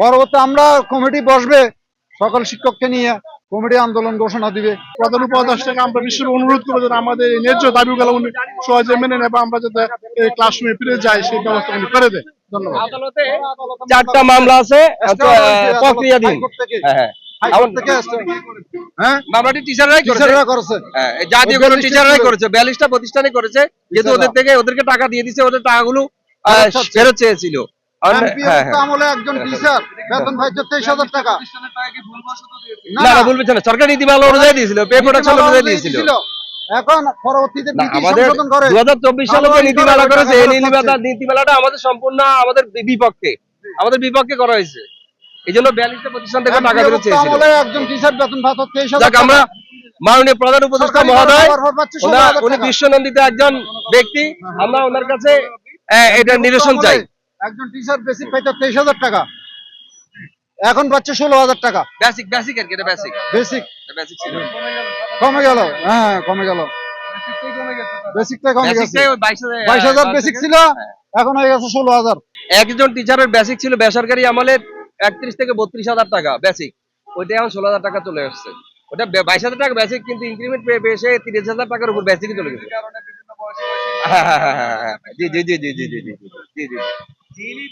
পরবর্তী আমরা কমিটি বসবে সকল শিক্ষককে নিয়ে কমিটি আন্দোলন ঘোষণা দিবে। প্রধান উপদেষ্টাকে আমরা বিশেষ অনুরোধ করব যেন আমাদের এই ন্যায্য দাবিগুলো উনি সহজে মেনে নেবে আমরা যাতে এই ক্লাসরুমে ফিরে যাই সেই ব্যবস্থা উনি করে দেয় ধন্যবাদ। চারটা মামলা আছে আচ্ছা, হাইকোর্ট থেকে। হ্যাঁ হ্যাঁ। থেকে। হ্যাঁ? মামলাটি টিচাররাই করেছে। টিচাররা করেছে। হ্যাঁ, জাতীয় কোনো বিয়াল্লিশটা টিচাররাই করেছে। বিয়াল্লিশটা প্রতিষ্ঠানই করেছে। যেহেতু ওদের থেকে ওদেরকে টাকা দিয়ে দিছে ওদের টাকাগুলো ফেরত চেয়েছিল। হ্যাঁ, হ্যাঁ, হ্যাঁ। আমাদের হাজার সম্পূর্ণ আমাদের বিপক্ষে। আমাদের বিপক্ষে করা হয়েছে। এই জন্য প্রতিষ্ঠান টাকা একজন বেতন আমরা মাননীয় প্রধান উপদেষ্টা মহোদয় উনি বিশ্বনন্দিত একজন ব্যক্তি। আমরা ওনার কাছে এটা নিরসন চাই। একজন টিচার বেসিক পাইতো তেইশ হাজার টাকা। এখন পাচ্ছে ষোলো হাজার টাকা। বেসিক বেসিক আর কি এটা বেসিক বেসিক বেসিক ছিল। কমে গেল। হ্যাঁ কমে গেল। বেসিকটা কমে গেছে। বাইশ হাজার বেসিক ছিল এখন হয়ে গেছে ষোলো হাজার। একজন টিচারের বেসিক ছিল বেসরকারি আমলে একত্রিশ থেকে বত্রিশ হাজার টাকা বেসিক ওইটা এখন ষোলো হাজার টাকা চলে আসছে। ওটা বাইশ হাজার টাকা বেসিক কিন্তু ইনক্রিমেন্ট পেয়ে পেয়ে সে তিরিশ হাজার টাকার উপর বেসিকই চলে গেছে। হ্যাঁ হ্যাঁ হ্যাঁ হ্যাঁ হ্যাঁ। জি জি জি জি জি জি জি জি জি। daily